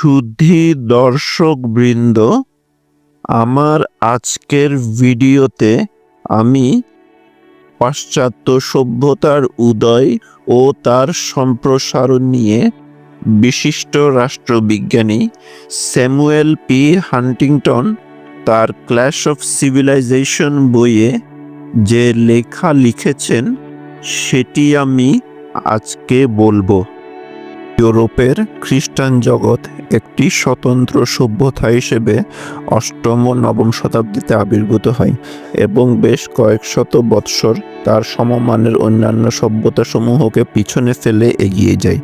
সুধী দর্শকবৃন্দ, আমার আজকের ভিডিওতে আমি পাশ্চাত্য সভ্যতার উদয় ও তার সম্প্রসারণ নিয়ে বিশিষ্ট রাষ্ট্রবিজ্ঞানী স্যামুয়েল পি. হান্টিংটন তার ক্ল্যাশ অফ সিভিলাইজেশন বইয়ে যে লেখা লিখেছেন, সেটি আমি আজকে বলব। ইউরোপের খ্রিস্টান জগৎ একটি স্বতন্ত্র সভ্যতা হিসেবে অষ্টম ও নবম শতাব্দীতে আবির্ভূত হয় এবং বেশ কয়েক শত বৎসর তার সমমানের অন্যান্য সভ্যতাসমূহকে পিছনে ফেলে এগিয়ে যায়।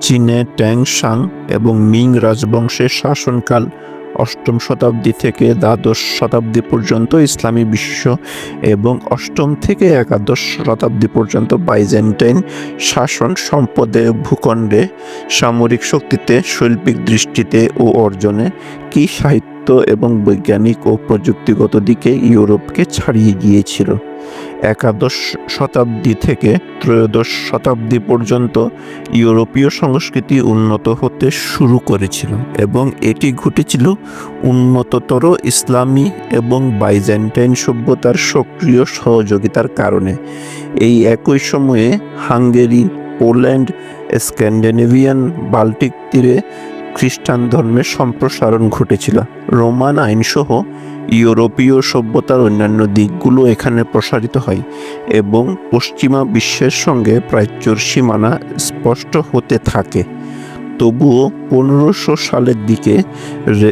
চীনে ট্যাং সাং এবং মিং রাজবংশের শাসনকাল অষ্টম শতাব্দী থেকে দ্বাদশ শতাব্দী পর্যন্ত ইসলামী বিশ্ব এবং অষ্টম থেকে একাদশ শতাব্দী পর্যন্ত বাইজেন্টাইন শাসন সম্পদে, ভূখণ্ডে, সামরিক শক্তিতে, শৈল্পিক দৃষ্টিতে ও অর্জনে কি সাহিত্য এবং বৈজ্ঞানিক ও প্রযুক্তিগত দিকে ইউরোপকে ছাড়িয়ে গিয়েছিল? একাদশ শতাব্দী থেকে ত্রয়োদশ শতাব্দী পর্যন্ত ইউরোপীয় সংস্কৃতি উন্নত হতে শুরু করেছিল এবং এটি ঘটেছিল উন্নততর ইসলামী এবং বাইজেন্টাইন সভ্যতার সক্রিয় সহযোগিতার কারণে। এই একই সময়ে হাঙ্গেরি, পোল্যান্ড, স্ক্যান্ডেনেভিয়ান, বাল্টিক তীরে খ্রিস্টান ধর্মের সম্প্রসারণ ঘটেছিল। রোমান আইনসহ ইউরোপীয় সভ্যতার অন্যান্য দিকগুলো এখানে প্রসারিত হয় এবং পশ্চিমা বিশ্বের সঙ্গে প্রাচ্যর সীমানা স্পষ্ট হতে থাকে। তবুও পনেরোশো সালের দিকে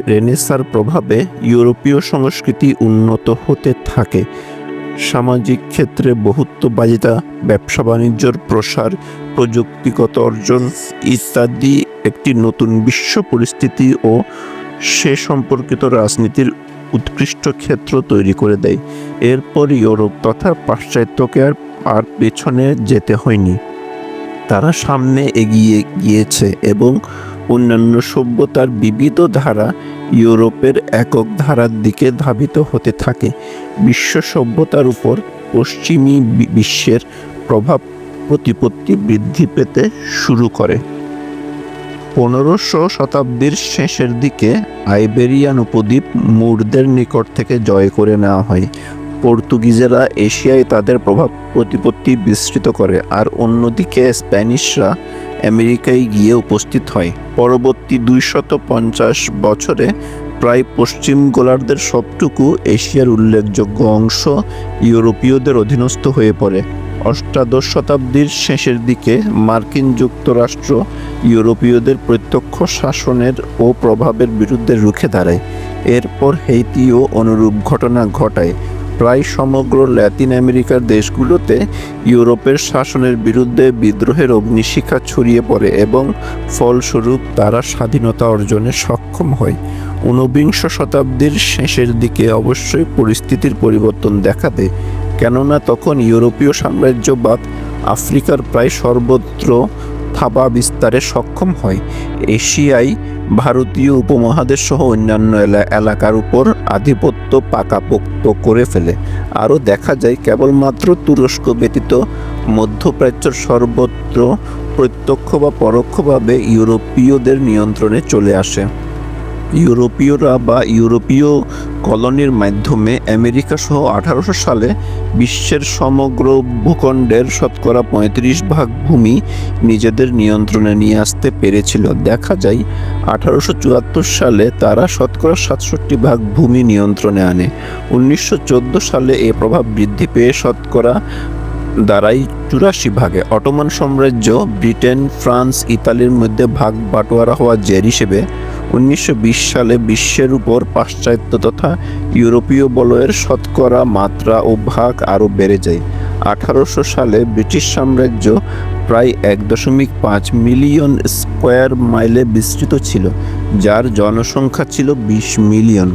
রেনেসার প্রভাবে ইউরোপীয় সংস্কৃতি উন্নত হতে থাকে। সামাজিক ক্ষেত্রে বহুত্ববাদিতা ব্যবসা বাণিজ্যর প্রসার, প্রযুক্তিগত অর্জন ইত্যাদি একটি নতুন বিশ্ব পরিস্থিতি ও সে সম্পর্কিত রাজনীতির উৎকৃষ্ট ক্ষেত্র তৈরি করে দেয়। এরপর ইউরোপ তথা পাশ্চাত্যকে আর আর পেছনে যেতে হয়নি। তারা সামনে এগিয়ে গিয়েছে এবং অন্যান্য সভ্যতার বিবিধ ধারা ইউরোপের একক ধারার দিকে ধাবিত হতে থাকে। বিশ্ব সভ্যতার উপর পশ্চিমী বিশ্বের প্রভাব প্রতিপত্তি বৃদ্ধি পেতে শুরু করে। পনেরোশো শতাব্দীর শেষের দিকে আইবেরিয়ান উপদ্বীপ মুরদের নিকট থেকে জয় করে নেওয়া হয়। পর্তুগিজেরা এশিয়ায় তাদের প্রভাব প্রতিপত্তি বিস্তৃত করে, আর অন্যদিকে স্প্যানিশরা আমেরিকায় গিয়ে উপস্থিত হয়। পরবর্তী দুইশত পঞ্চাশ বছরে প্রায় পশ্চিম গোলার্ধের সবটুকু এশিয়ার উল্লেখযোগ্য অংশ ইউরোপীয়দের অধীনস্থ হয়ে পড়ে। অষ্টাদশ শতাব্দীর শেষের দিকে মার্কিন যুক্তরাষ্ট্র ইউরোপীয়দের প্রত্যক্ষ শাসনের ও প্রভাবের বিরুদ্ধে রুখে দাঁড়ায়। এরপর হেইতিও অনুরূপ ঘটনা ঘটায়। প্রায় সমগ্র ল্যাতিন আমেরিকার দেশগুলোতে ইউরোপের শাসনের বিরুদ্ধে বিদ্রোহের অগ্নিশিখা ছড়িয়ে পড়ে এবং ফলস্বরূপ তারা স্বাধীনতা অর্জনে সক্ষম হয়। ঊনবিংশ শতাব্দীর শেষের দিকে অবশ্যই পরিস্থিতির পরিবর্তন দেখা দেয়, কেননা তখন ইউরোপীয় সাম্রাজ্যবাদ আফ্রিকার প্রায় সর্বত্র থাবা বিস্তারে সক্ষম হয়। এশিয়ায় ভারতীয় উপমহাদেশ সহ অন্যান্য এলা- এলাকার উপর আধিপত্য পাকাপোক্ত করে ফেলে। আরও দেখা যায়, কেবলমাত্র তুরস্ক ব্যতীত মধ্যপ্রাচ্যের সর্বত্র প্রত্যক্ষ বা পরোক্ষভাবে ইউরোপীয়দের নিয়ন্ত্রণে চলে আসে। ইউরোপীয়রা বা ইউরোপীয় কলোনির মাধ্যমে আমেরিকা সহ আঠারোশো সালে বিশ্বের সমগ্র ভূখণ্ডের শতকরা পঁয়ত্রিশ ভাগ ভূমি নিজেদের নিয়ন্ত্রণে নিয়ে আসতে পেরেছিল। দেখা যায়, আঠারোশো চুয়াত্তর সালে তারা শতকরা সাতষট্টি ভাগ ভূমি নিয়ন্ত্রণে আনে। উনিশশো চোদ্দ সালে এ প্রভাব বৃদ্ধি পেয়ে শতকরা দ্বারাই চুরাশি ভাগে। অটোমান সাম্রাজ্য ব্রিটেন, ফ্রান্স, ইতালির মধ্যে ভাগ বাটোয়ারা হওয়া জের হিসেবে উনিশশো বিশ সালে বিশ্বের উপর পাশ্চাত্য তথা ইউরোপীয় বলয়ের শতকরা মাত্রা ও ভাগ আরও বেড়ে যায়। আঠারোশো সালে ব্রিটিশ সাম্রাজ্য প্রায় এক দশমিক পাঁচ মিলিয়ন স্কোয়ার মাইলে বিস্তৃত ছিল, যার জনসংখ্যা ছিল বিশ মিলিয়ন।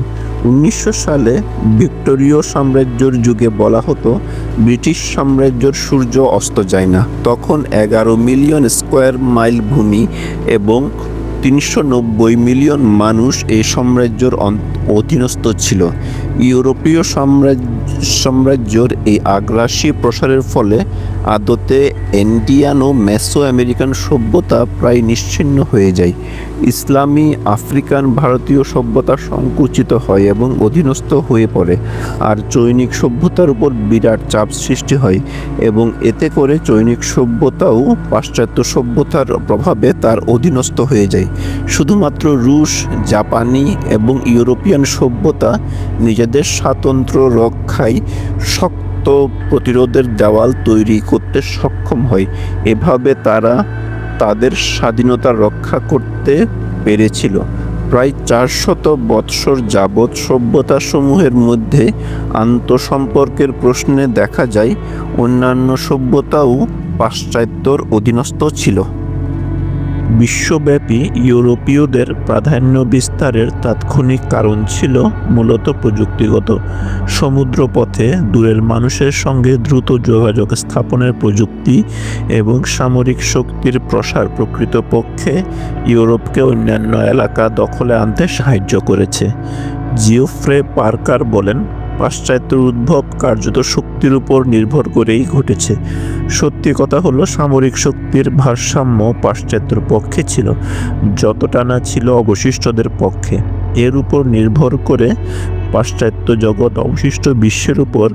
উনিশশো সালে ভিক্টোরীয় সাম্রাজ্যর যুগে বলা হতো, ব্রিটিশ সাম্রাজ্যর সূর্য অস্ত যায় না। তখন এগারো মিলিয়ন স্কোয়ার মাইল ভূমি এবং তিনশো নব্বই মিলিয়ন মানুষ এই সাম্রাজ্যের অধীনস্থ ছিল। ইউরোপীয় সাম্রাজ্য সাম্রাজ্যর এই আগ্রাসী প্রসারের ফলে আদতে ইন্ডিয়ান ও মেসো আমেরিকান সভ্যতা প্রায় নিশ্চিহ্ন হয়ে যায়। ইসলামী আফ্রিকান ভারতীয় সভ্যতা সংকুচিত হয় এবং অধীনস্থ হয়ে পড়ে। আর চৈনিক সভ্যতার উপর বিরাট চাপ সৃষ্টি হয় এবং এতে করে চৈনিক সভ্যতাও পাশ্চাত্য সভ্যতার প্রভাবে তার অধীনস্থ হয়ে যায়। শুধুমাত্র রুশ, জাপানি এবং ইউরোপিয়ান সভ্যতা নিজেদের স্বাতন্ত্র্য রক্ষায় শক্ত প্রতিরোধের দেওয়াল তৈরি করতে সক্ষম হয়। এভাবে তারা তাদের স্বাধীনতা রক্ষা করতে পেরেছিল। প্রায় চারশত বৎসর যাবৎ সভ্যতাসমূহের মধ্যে আন্তঃসম্পর্কের প্রশ্নে দেখা যায়, অন্যান্য সভ্যতাও পাশ্চাত্যর অধীনস্থ ছিল। বিশ্বব্যাপী ইউরোপীয়দের প্রাধান্য বিস্তারের তাৎক্ষণিক কারণ ছিল মূলত প্রযুক্তিগত। সমুদ্রপথে দূরের মানুষের সঙ্গে দ্রুত যোগাযোগ স্থাপনের প্রযুক্তি এবং সামরিক শক্তির প্রসার প্রকৃতপক্ষে ইউরোপকে অন্যান্য এলাকা দখলে আনতে সাহায্য করেছে। জিওফ্রে পার্কার বলেন পাশ্চাত্যের উদ্ভব কার্যত শক্তির উপর নির্ভর করেই ঘটেছে। সত্যি কথা হলো, সামরিক শক্তির ভারসাম্য পাশ্চাত্যের পক্ষে ছিল, যতটা না ছিল অবশিষ্টদের পক্ষে। এর উপর নির্ভর করে পাশ্চাত্য জগৎ অবশিষ্ট বিশ্বের উপর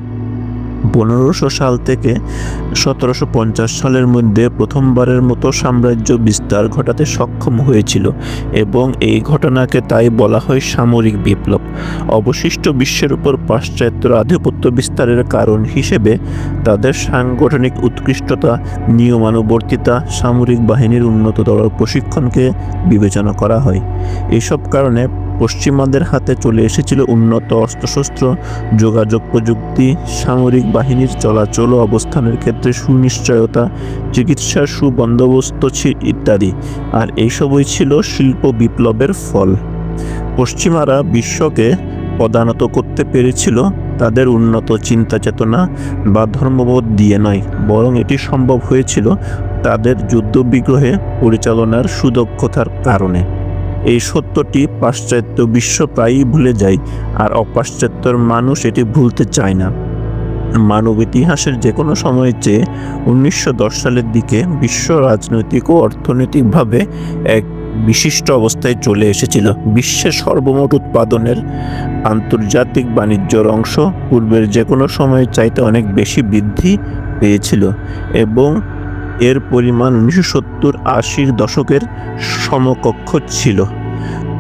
পনেরোশো সাল থেকে সতেরোশো পঞ্চাশ সালের মধ্যে প্রথমবারের মতো সাম্রাজ্য বিস্তার ঘটাতে সক্ষম হয়েছিল এবং এই ঘটনাকে তাই বলা হয় সামরিক বিপ্লব। অবশিষ্ট বিশ্বের উপর পাশ্চাত্যের আধিপত্য বিস্তারের কারণ হিসেবে তাদের সাংগঠনিক উৎকৃষ্টতা, নিয়মানুবর্তিতা, সামরিক বাহিনীর উন্নততর প্রশিক্ষণকে বিবেচনা করা হয়। এসব কারণে পশ্চিমাদের হাতে চলে এসেছিল উন্নত অস্ত্রশস্ত্র, যোগাযোগ প্রযুক্তি, সামরিক বাহিনীর চলাচল অবস্থানের ক্ষেত্রে সুনিশ্চয়তা, চিকিৎসার সুবন্দোবস্ত ইত্যাদি। আর এইসবই ছিল শিল্প বিপ্লবের ফল। পশ্চিমারা বিশ্বকে পদানত করতে পেরেছিল, তাদের উন্নত চিন্তা চেতনা বা ধর্মবোধ দিয়ে নয়, বরং এটি সম্ভব হয়েছিল তাদের যুদ্ধবিগ্রহে পরিচালনার সুদক্ষতার কারণে। এই সত্যটি পাশ্চাত্য বিশ্ব প্রায়ই ভুলে যায়, আর অপাশ্চাত্যের মানুষ এটি ভুলতে চায় না। মানব ইতিহাসের যে কোনো সময়ের চেয়ে উনিশশো দশ সালের দিকে বিশ্ব রাজনৈতিক ও অর্থনৈতিকভাবে এক বিশিষ্ট অবস্থায় চলে এসেছিল। বিশ্বের সর্বমোট উৎপাদনের আন্তর্জাতিক বাণিজ্যর অংশ পূর্বের যে কোনো সময়ের চাইতে অনেক বেশি বৃদ্ধি পেয়েছিল এবং এর পরিমাণ উনিশশো সত্তর আশির দশকের সমকক্ষ ছিল।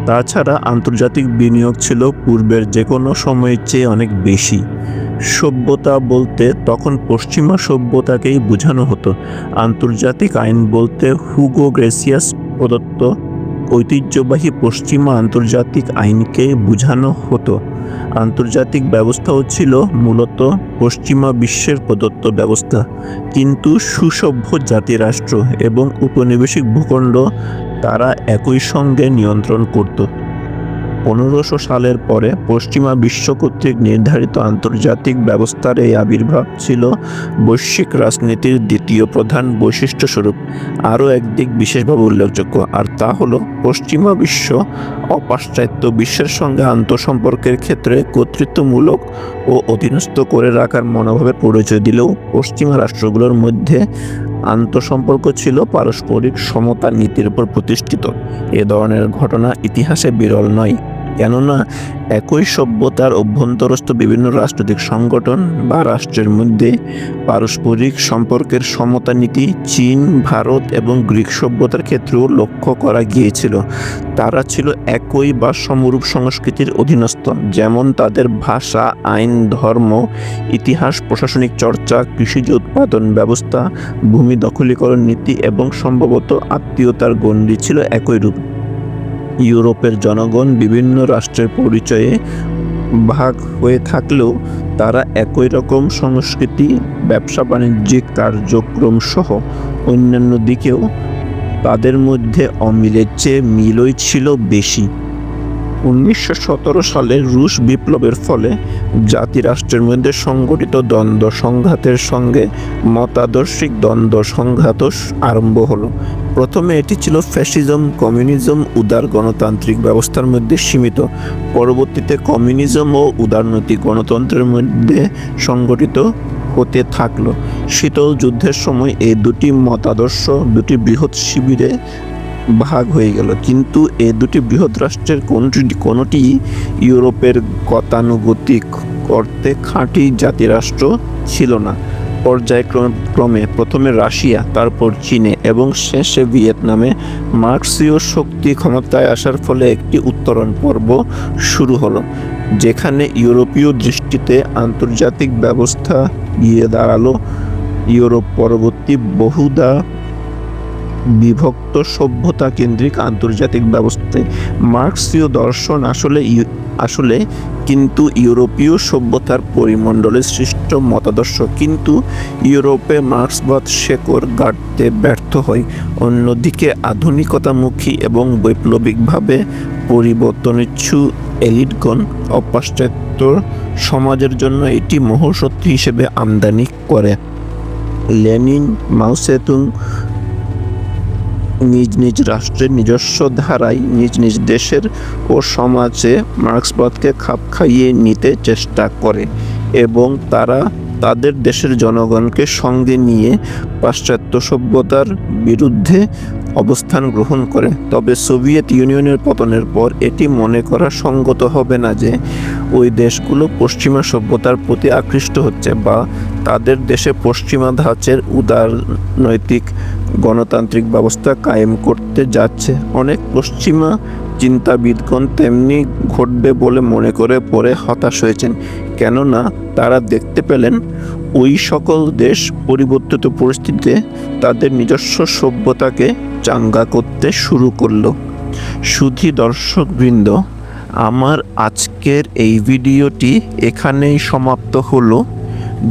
তাছাড়া আন্তর্জাতিক বিনিয়োগ ছিল পূর্বের যে কোনো সময়ের চেয়ে অনেক বেশি। সভ্যতা বলতে তখন পশ্চিমা সভ্যতাকেই বোঝানো হতো। আন্তর্জাতিক আইন বলতে হুগো গ্রেসিয়াস প্রদত্ত ঐতিহ্যবাহী পশ্চিমা আন্তর্জাতিক আইনকে বোঝানো হতো। আন্তর্জাতিক ব্যবস্থাও ছিল মূলত পশ্চিমা বিশ্বের প্রদত্ত ব্যবস্থা। কিন্তু সুসভ্য জাতিরাষ্ট্র এবং উপনিবেশিক ভূখণ্ড তারা একই সঙ্গে নিয়ন্ত্রণ করত। পনেরোশো সালের পরে পশ্চিমা বিশ্ব কর্তৃক নির্ধারিত আন্তর্জাতিক ব্যবস্থার এই আবির্ভাব ছিল বৈশ্বিক রাজনীতির দ্বিতীয় প্রধান বৈশিষ্ট্যস্বরূপ। আরও একদিক বিশেষভাবে উল্লেখযোগ্য, আর তা হল পশ্চিমা বিশ্ব অপাশ্চাত্য বিশ্বের সঙ্গে আন্তঃসম্পর্কের ক্ষেত্রে কর্তৃত্বমূলক ও অধীনস্থ করে রাখার মনোভাবের পরিচয় দিলেও পশ্চিমা রাষ্ট্রগুলোর মধ্যে আন্তঃসম্পর্ক ছিল পারস্পরিক সমতা নীতির উপর প্রতিষ্ঠিত। এ ধরনের ঘটনা ইতিহাসে বিরল নয়। কেননা একই সভ্যতার অভ্যন্তরস্থ বিভিন্ন রাজনৈতিক সংগঠন বা রাষ্ট্রের মধ্যে পারস্পরিক সম্পর্কের সমতা নীতি, চীন, ভারত এবং গ্রিক সভ্যতার ক্ষেত্রেও লক্ষ্য করা গিয়েছিল। তারা ছিল একই বা সমরূপ সংস্কৃতির অধীনস্থ, যেমন তাদের ভাষা, আইন, ধর্ম, ইতিহাস, প্রশাসনিক চর্চা কৃষিজ উৎপাদন ব্যবস্থা, ভূমি দখলীকরণ নীতি এবং সম্ভবত আত্মীয়তার গণ্ডি ছিল একই রূপ। ইউরোপের জনগণ বিভিন্ন রাষ্ট্রের পরিচয়ে ভাগ হয়ে থাকলেও তারা একই রকম সংস্কৃতি, ব্যবসা বাণিজ্যিক কার্যক্রম সহ অন্যান্য দিকেও তাদের মধ্যে অমিলের চেয়ে মিলই ছিল বেশি। উনিশশো সতেরো সালের রুশ বিপ্লবের ফলে জাতিরাষ্ট্রের মধ্যে সংগঠিত দ্বন্দ্ব সংঘাতের সঙ্গে মতাদর্শিক দ্বন্দ্ব সংঘাতও আরম্ভ হলো। প্রথমে এটি ছিল ফ্যাসিজম, কমিউনিজম, উদার গণতান্ত্রিক ব্যবস্থার মধ্যে সীমিত। পরবর্তীতে কমিউনিজম ও উদারনৈতিক গণতন্ত্রের মধ্যে সংগঠিত হতে থাকল। শীতল যুদ্ধের সময় এই দুটি মতাদর্শ, দুটি বৃহৎ শিবিরে ভাগ হয়ে গেল। কিন্তু এ দুটি বৃহৎ রাষ্ট্রের কোনটি, কোনোটি ইউরোপের গতানুগতিক অর্থে খাঁটি জাতিরাষ্ট্র ছিল না। পর্যায়ক্রমে প্রথমে রাশিয়া, তারপর চীনে এবং শেষে ভিয়েতনামে মার্ক্সীয় শক্তি ক্ষমতায় আসার ফলে একটি উত্তরণ পর্ব শুরু হলো, যেখানে ইউরোপীয় দৃষ্টিতে আন্তর্জাতিক ব্যবস্থা গিয়ে দাঁড়াল। ইউরোপ পরবর্তী বহুদা বিভক্ত সভ্যতা কেন্দ্রিক আন্তর্জাতিক ব্যবস্থায় মার্কসীয় দর্শন আসলে আসলে কিন্তু ইউরোপীয় সভ্যতার পরিমণ্ডলে সৃষ্ট মতাদর্শ। কিন্তু ইউরোপে মার্ক্সবাদ শেকড় গাড়তে ব্যর্থ হয়। অন্যদিকে আধুনিকতামুখী এবং বৈপ্লবিকভাবে পরিবর্তনিচ্ছু এলিটগণ অপাশ্চাত্য সমাজের জন্য এটি মহৌষত্ব হিসেবে আমদানি করে। লেনিন মাউসেতুং নিজ নিজ রাষ্ট্রের নিজস্ব ধারায়, নিজ নিজ দেশের ও সমাজে মার্ক্সবাদকে খাপ খাইয়ে নিতে চেষ্টা করে এবং তারা তাদের দেশের জনগণকে সঙ্গে নিয়ে পাশ্চাত্য সভ্যতার বিরুদ্ধে অবস্থান গ্রহণ করে। তবে সোভিয়েত ইউনিয়নের পতনের পর এটি মনে করা সঙ্গত হবে না যে ওই দেশগুলো পশ্চিমা সভ্যতার প্রতি আকৃষ্ট হচ্ছে বা তাদের দেশে পশ্চিমা ধাঁচের উদারনৈতিক গণতান্ত্রিক ব্যবস্থা কায়েম করতে যাচ্ছে। অনেক পশ্চিমা চিন্তাবিদগণ তেমনি ঘটবে বলে মনে করে পরে হতাশ হয়েছেন। কেননা তারা দেখতে পেলেন, ওই সকল দেশ পরিবর্তিত পরিস্থিতিতে তাদের নিজস্ব সভ্যতাকে চাঙ্গা করতে শুরু করল। সুধী দর্শকবৃন্দ, আমার আজকের এই ভিডিওটি এখানেই সমাপ্ত হলো।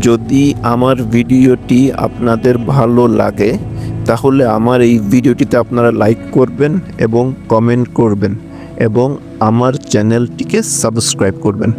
যদি আমার ভিডিওটি আপনাদের ভালো লাগে, তাহলে আমার এই ভিডিওটিতে আপনারা লাইক করবেন এবং কমেন্ট করবেন এবং আমার চ্যানেলটিকে সাবস্ক্রাইব করবেন।